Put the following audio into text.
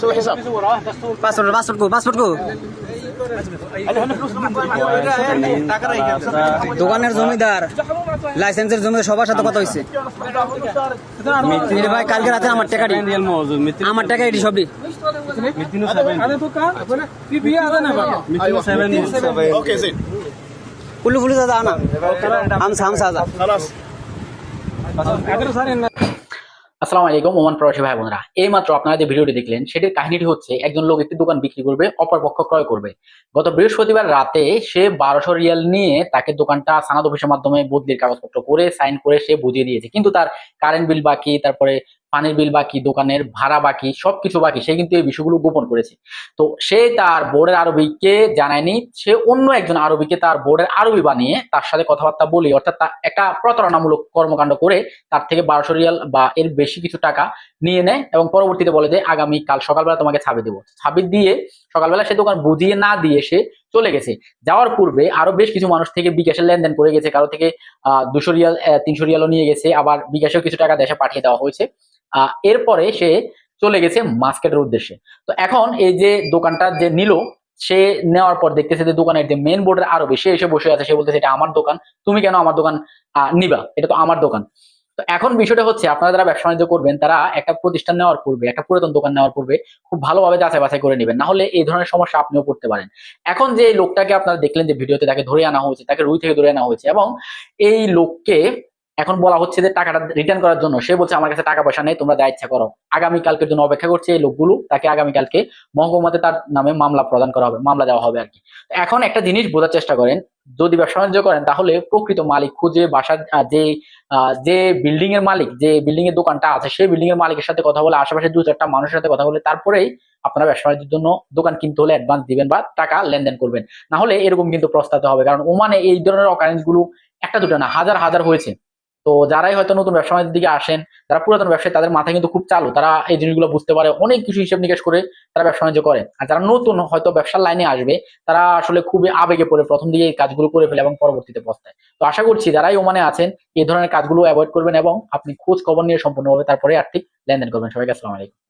سوي حساب passport passport কো passport কো اللي هنا فلوس لما দোকানের জমিদার লাইসেন্সের জমিদার সবার সাথে কথা হয়েছে ভাই কালকে রাতে আমার টাকা দিই ريال موزون 200 আমার টাকা এটি সবই 270 هذا توكا في بيئة هذا نبغى 270 اوكي زين কুল্লু ফুলু দাদা আনা হামসা হামসা দাদা خلاص اقدر صار আসসালামু আলাইকুম, ওমান প্রবাসী ভাই বোনরা। এই মাত্র আপনারা যে ভিডিওটি দেখলেন, সেটির কাহিনীটি হচ্ছে, একজন লোক একটি দোকান বিক্রি করবে অপর পক্ষ ক্রয় করবে। গত বৃহস্পতিবার রাতে সে বারোশো রিয়াল নিয়ে তাকে দোকানটা সানাদ অফিসের মাধ্যমে বদলির কাগজপত্র করে, সাইন করে সে বুঝিয়ে দিয়েছে। কিন্তু তার কারেন্ট বিল বাকি, তারপরে পানির বিল বাকি, দোকানের ভাড়া বাকি, সবকিছু বাকি, সে কিন্তু এই বিষয়গুলো গোপন করেছে। তো সে তার বোর্ডের আরবিকে জানায়নি, সে অন্য একজন আরবিকে তার বোর্ডের আরবি বানিয়ে তার সাথে কথাবার্তা বলি অর্থাৎ একটা প্রতারণামূলক কর্মকাণ্ড করে তার থেকে বারোশো রিয়াল বা এর বেশি কিছু টাকা নিয়ে নেয় এবং পরবর্তীতে বলে যে, আগামী কাল সকালবেলা তোমাকে ছাবি দেবো। ছাবি দিয়ে সকালবেলা সে দোকান বুঝিয়ে না দিয়ে সে চলে গেছে। যাওয়ার পূর্বে আরও বেশ কিছু মানুষ থেকে বিকাশের লেনদেন করে গেছে। কারও থেকে দুশো রিয়াল তিনশো রিয়ালও নিয়ে গেছে। আবার বিকাশেও কিছু টাকা দেশে পাঠিয়ে দেওয়া হয়েছে। এরপরে সে চলে গেছে মার্কেটের উদ্দেশ্যে। তো এখন এই যে দোকানটা যে নিল, সে নেওয়ার পর দেখতেছে যে দোকানের যে মেন বোর্ডের আরও বেশি এসে বসে আছে। সে বলতেছে, এটা আমার দোকান, তুমি কেন আমার দোকান নিবা? এটা তো আমার দোকান। তো এখন বিষয়টা হচ্ছে, আপনারা যারা ব্যবসা বাণিজ্য করবেন, তারা একটা প্রতিষ্ঠান নেওয়ার পূর্বে, একটা পুরাতন দোকান নেওয়ার পূর্বে খুব ভালোভাবে যাচাই বাছাই করে নেবেন। না হলে এই ধরনের সমস্যা আপনিও পড়তে পারেন। এখন যে লোকটাকে আপনারা দেখলেন যে ভিডিওতে তাকে ধরে আনা হয়েছে, তাকে রুই থেকে ধরে আনা হয়েছে এবং এই লোককে এখন বলা হচ্ছে যে টাকাটা রিটার্ন করার জন্য। সে বলছে, আমার কাছে টাকা পয়সা নেই, তোমরা যা ইচ্ছা করো। আগামী কালকের জন্য অপেক্ষা করছে এই লোকগুলো। তাকে আগামীকালকে মহকুমাতে তার নামে মামলা প্রদান করা হবে, মামলা দেওয়া হবে আর কি। এখন একটা জিনিস বোঝার চেষ্টা করেন, যদি ব্যবসা বাণিজ্য করেন, তাহলে প্রকৃত মালিক খুঁজে বাসার যে যে বিল্ডিং এর মালিক, যে বিল্ডিং এর দোকানটা আছে, সেই বিল্ডিং এর মালিকের সাথে কথা বলে, আশেপাশে দু চারটা মানুষের সাথে কথা বলে, তারপরেই আপনারা ব্যবসা বাণিজ্যের জন্য দোকান কিনতে হলে অ্যাডভান্স দিবেন বা টাকা লেনদেন করবেন। না হলে এরকম কিন্তু প্রস্তাতে হবে, কারণ ওমানে এই ধরনের অকারেন্সগুলো একটা দুটো না, হাজার হাজার হয়েছে। তো যারাই হয়তো নতুন ব্যবসা বাণিজ্যের দিকে আসেন, যারা পুরাতন ব্যবসায়ী, তাদের মাথায় কিন্তু খুব চালু। তারা এই জিনিসগুলো বুঝতে পারে, অনেক কিছু হিসেব নিকেশ করে তারা ব্যবসা বাণিজ্য করে। আর যারা নতুন হয়তো ব্যবসার লাইনে আসবে, তারা আসলে খুবই আবেগে পড়ে প্রথম দিকে এই কাজগুলো করে ফেলে এবং পরবর্তীতে পস্তায়। তো আশা করছি যারাই ওমানে আছেন, এই ধরনের কাজগুলো অ্যাভয়েড করবেন এবং আপনি খোঁজ খবর নিয়ে সম্পূর্ণভাবে তারপরে আর্থিক লেনদেন করবেন। সবাইকে আসসালামু আলাইকুম।